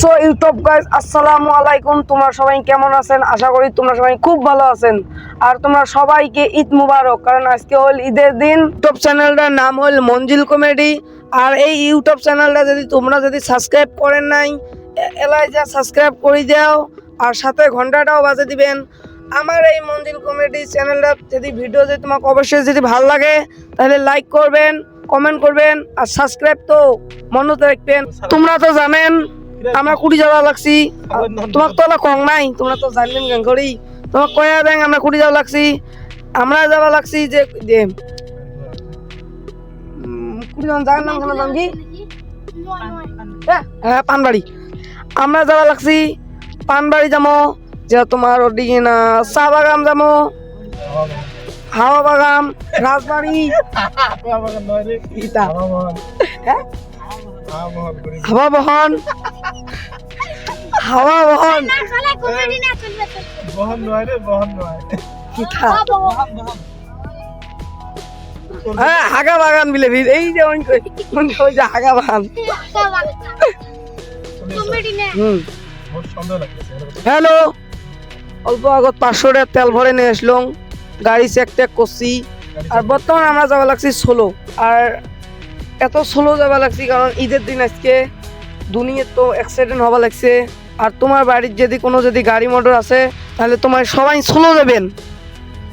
So YouTube guys আসসালামু আলাইকুম। তোমরা সবাই কেমন আছেন? আশা করি তোমরা সবাই খুব ভালো আছেন। আর তোমরা সবাইকে ঈদ মুবারক, কারণ আজকে হল ঈদের দিন। ইউটিউব চ্যানেলটার নাম হল মঞ্জিল কমেডি। আর এই ইউটিউব চ্যানেলটা যদি তোমরা যদি সাবস্ক্রাইব করেন নাই এলাই যা সাবস্ক্রাইব করে দাও আর সাথে ঘন্টাটাও বাজে দিবেন। আমার এই মঞ্জিল কমেডি চ্যানেলটা যদি ভিডিও যদি তোমাকে অবশ্যই যদি ভালো লাগে, তাহলে লাইক করবেন কমেন্ট করবেন, আর সাবস্ক্রাইব তো মনে রাখবেন। তোমরা তো জানেন আমরা কুড়ি যাওয়া লাগছি। তোমার তো ওলা কং নাই তোমরা তো জানবেন কেন করি তোমার কয়া দেন আমরা কুড়ি যাওয়া লাগছি। আমরা যাওয়া লাগছি যে যে কুড়ি জন জায়গার নাম কেন নাম কি? হ্যাঁ, হ্যাঁ পানবাড়ি। আমরা যাওয়া লাগছি পানবাড়ি যাব যে তোমার ওদিকে না চা বাগান যাব হাওয়া বাগান রাজবাড়ি ইটা। হ্যাঁ? হাওয়া বহন। হাওয়া বহন। বহন নয় রে বহন নয়। কিথা হ্যাঁ হাগা বাগান বিলে ভিড়। এই যে ওই যে হাগা বাগান। হ্যালো। অল্প আগত পাঁচশো টাকা তেল ভরে নিয়ে আসলাম। গাড়ি চেক টেক করছি। আর বর্তমানে আমরা যাওয়া লাগছি সোলো আর এত সোলো যাওয়া লাগছি কারণ ঈদের দিন আজকে দুনিয়ার তো অ্যাক্সিডেন্ট হওয়া লাগছে। আর তোমার বাড়ির যদি কোনো যদি গাড়ি মোটর আছে তাহলে তোমার সবাই সোলো যাবেন।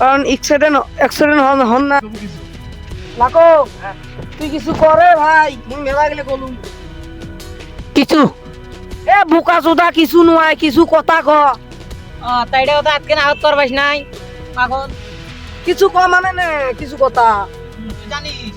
কারণ অ্যাক্সিডেন্ট অ্যাক্সিডেন্ট হন হন না। লাকো তুই কিছু করে ভাই মুই মেলা গেলে কলু কিছু? এ বোকা চোদা কিছু নয় কিছু কথা ক। তাইটাও তো আজকে আউট করবাস নাই পাগল। কিছু ক মানে নে কিছু কথা। তুই জানিস।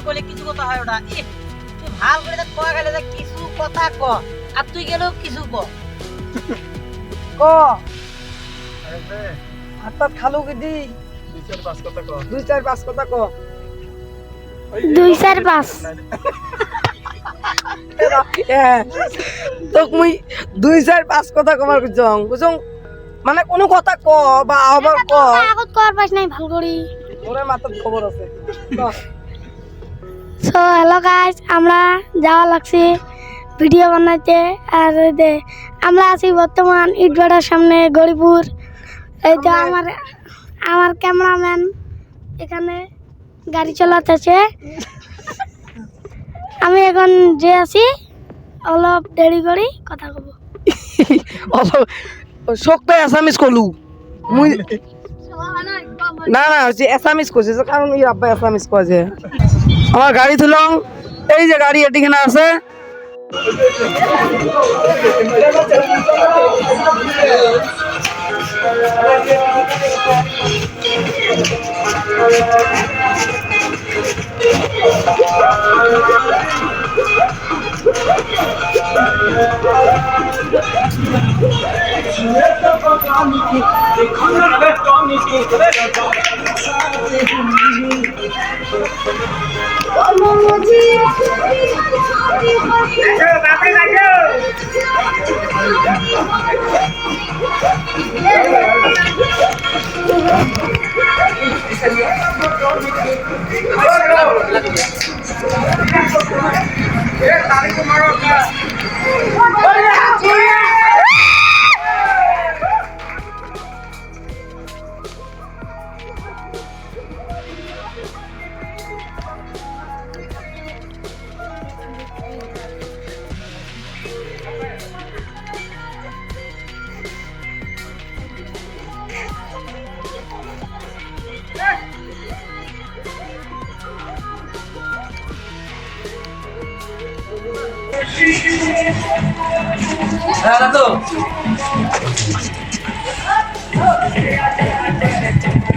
কিছু বলে কিছু কথা হয় ওটা তুই ভালো করে দেখ কয়া গেলে যে কিছু কথা ক আর তুই গেলেও কিছু ক। ক। হাতত খালু কি দি? বিচার পাঁচ কথা কর দুই চার পাঁচ কথা ক। দুই চার পাঁচ। তোক মুই দুই চার পাঁচ কথা কমার বুঝং বুঝং? মানে কোনো কথা ক বা আবার ক। আগত কর পাইছ নাই ভালো করি। ওরে মাথার খবর আছে। ক। সো হ্যালো গাইস আমরা যাওয়া লাগছি ভিডিও বানাইতে আর আমরা আছি বর্তমান ইটবাড়ার সামনে গরিপুর এই তো আমার আমার ক্যামেরাম্যান এখানে গাড়ি চালাতেছে। আমি এখন যে আছি অলপ দেরি করি কথা কব। অলপ শক্ত এসামিস কলু। মুই না না এসামিস করছে কারণ এই আব্বা এসামিস কয়েছে আমার গাড়ি তুলাম এই যে গাড়ি এটিখানে আছে তারিখ মারো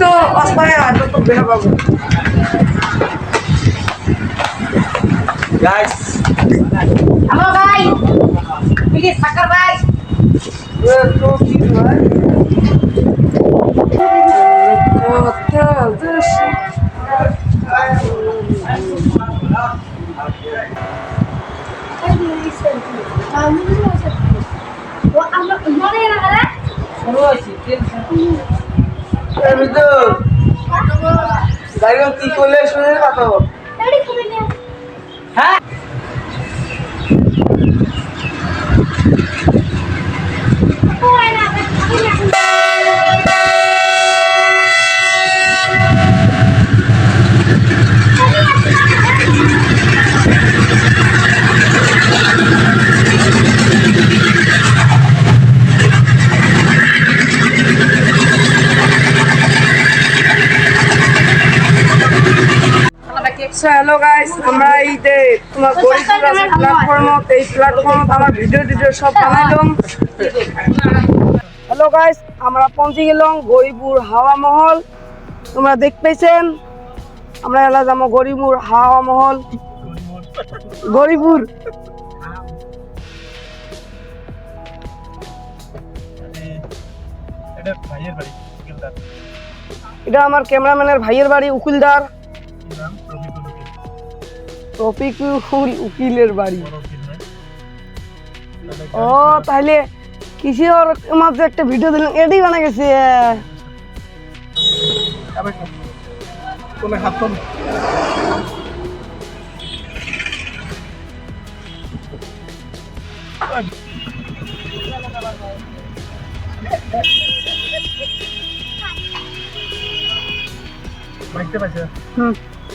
তো অস্পায় তো বেড়া পাবো guys. Hello guys. Please, Sakar guys. Where to you? বল হ্যাঁ? হ্যালো গাইস আমরা এই যে তোমার প্ল্যাটফর্মত এই প্ল্যাটফর্মত আমার ভিডিও টিডিও সব বানাইলাম। হ্যালো গাইস আমরা পৌঁছে গেলাম গরিবপুর হাওয়া মহল। তোমরা দেখ পেয়েছেন আমরা এলা যাব গরিবপুর হাওয়া মহল। উকিলদার এটা আমার ক্যামেরাম্যানের ভাইয়ের বাড়ি উকিলদার। রফিকুল উকিলের বাড়ি। ও তাহলে কিসি ওর মাঝে একটা ভিডিও দিলেন? এটাই বানা গেছে।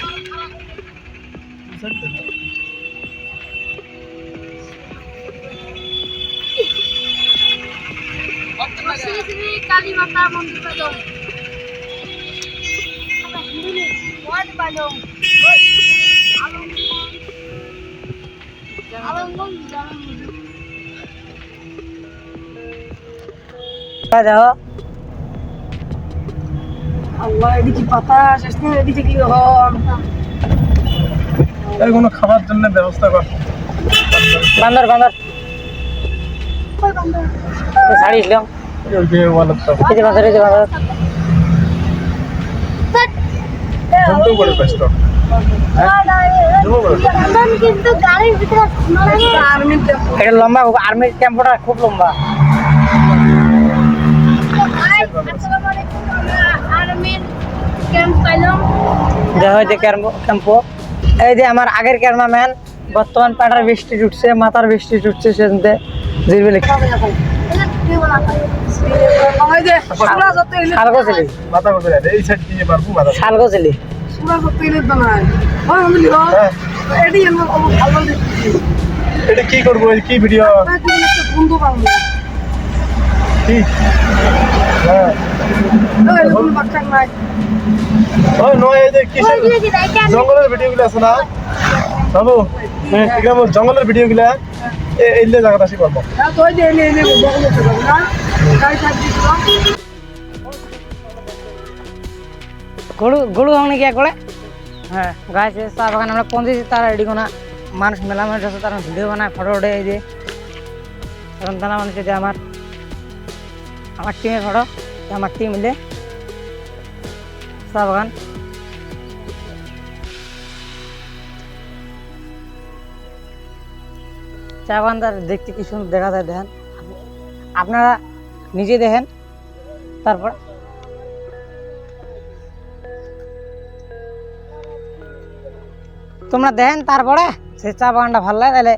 দাও বুঝলি তো? কালীমাতা মন্দির পেলাম আল্লাহ এটি বাতাস এটি কি হন এই কোনো খাবার জন্য ব্যবস্থা কর। বান্দর বান্দর। এই যে এই যে করে এটা লম্বা আর্মির ক্যাম্পটা খুব লম্বা আর্মির ক্যাম্প পাইলাম। যা হয়েছে ক্যাম্প এই যে আমার আগের ক্যামেরাম্যান বর্তমান পাটার বৃষ্টি উঠছে মাথার বৃষ্টি উঠছে সেদিনতে জিরবে লিখে ওই যে সুরা যত ইলে শাল গছিলি মাথা করতে এই সাইড দিয়ে মারবো মাথা শাল গছিলি সুরা যত ইলে তো নাই। বুঝলি এটি আমার ভালো দেখছি এটা কি করব কি ভিডিও তাই তুমি একটা বন্ধু পাবো কি হ্যাঁ জঙ্গলের ভিডিও গুলো আছে না? বাবু জঙ্গলের ভিডিও গুলা এই জায়গাটা আসি করব হ্যাঁ গরু গরু ভাঙনি গিয়া করে হ্যাঁ গাছে চা বাগান আমরা পৌঁছেছি তারা রেডি কোনা। মানুষ মেলা মানুষ আছে তারা ভিডিও বানায় ফটো ওঠে এই যে। এখন তারা মানুষ যে আমার। আমার টিমে ফটো আমার টিম মিলে চা বাগান চা বাগানটা দেখতে কি সুন্দর দেখা যায় দেখেন। আপনারা নিজে দেখেন, তারপর তোমরা দেখেন তারপরে সে চা বাগানটা ভালো লাগে, তাহলে